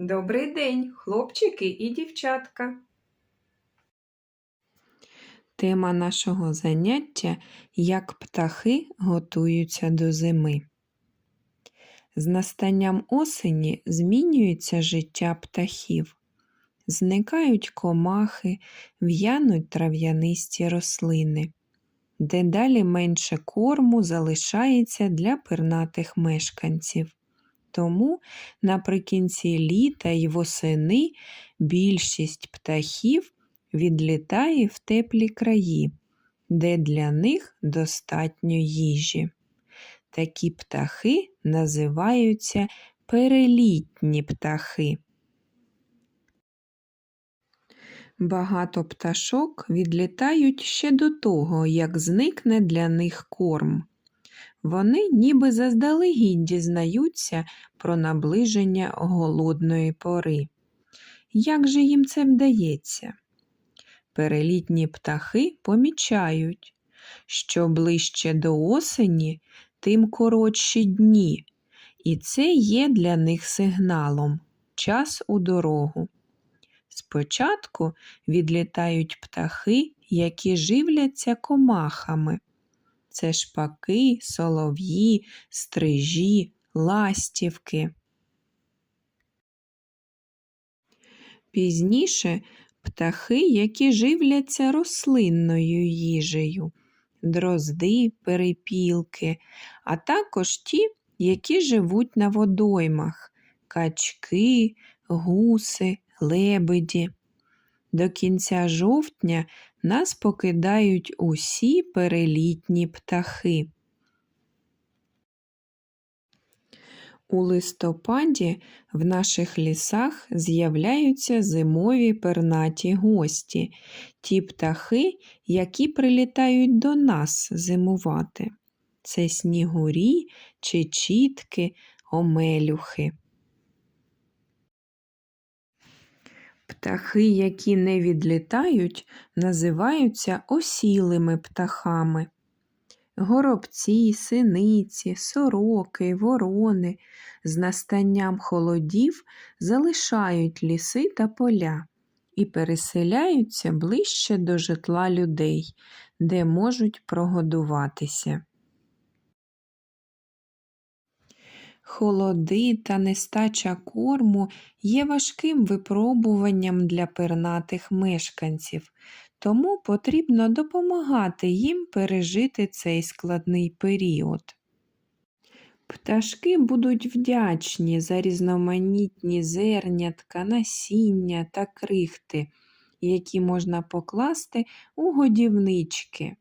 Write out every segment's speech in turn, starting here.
Добрий день, хлопчики і дівчатка. Тема нашого заняття як птахи готуються до зими. З настанням осені змінюється життя птахів. Зникають комахи, в'януть трав'янисті рослини. Дедалі менше корму залишається для пернатих мешканців. Тому наприкінці літа й восени більшість птахів відлітає в теплі краї, де для них достатньо їжі. Такі птахи називаються перелітні птахи. Багато пташок відлітають ще до того, як зникне для них корм. Вони ніби заздалегідь дізнаються про наближення голодної пори. Як же їм це вдається? Перелітні птахи помічають, що ближче до осені, тим коротші дні, і це є для них сигналом час у дорогу. Спочатку відлітають птахи, які живляться комахами. Це шпаки, солов'ї, стрижі, ластівки. Пізніше птахи, які живляться рослинною їжею, дрозди, перепілки, а також ті, які живуть на водоймах, качки, гуси, лебеді. До кінця жовтня нас покидають усі перелітні птахи. У листопаді в наших лісах з'являються зимові пернаті гості, ті птахи, які прилітають до нас зимувати. Це снігурі, чечітки, омелюхи. Птахи, які не відлітають, називаються осілими птахами. Горобці, синиці, сороки, ворони з настанням холодів залишають ліси та поля і переселяються ближче до житла людей, де можуть прогодуватися. Холоди та нестача корму є важким випробуванням для пернатих мешканців, тому потрібно допомагати їм пережити цей складний період. Пташки будуть вдячні за різноманітні зернятка, насіння та крихти, які можна покласти у годівнички.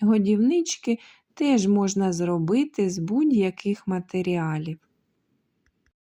Годівнички теж можна зробити з будь-яких матеріалів.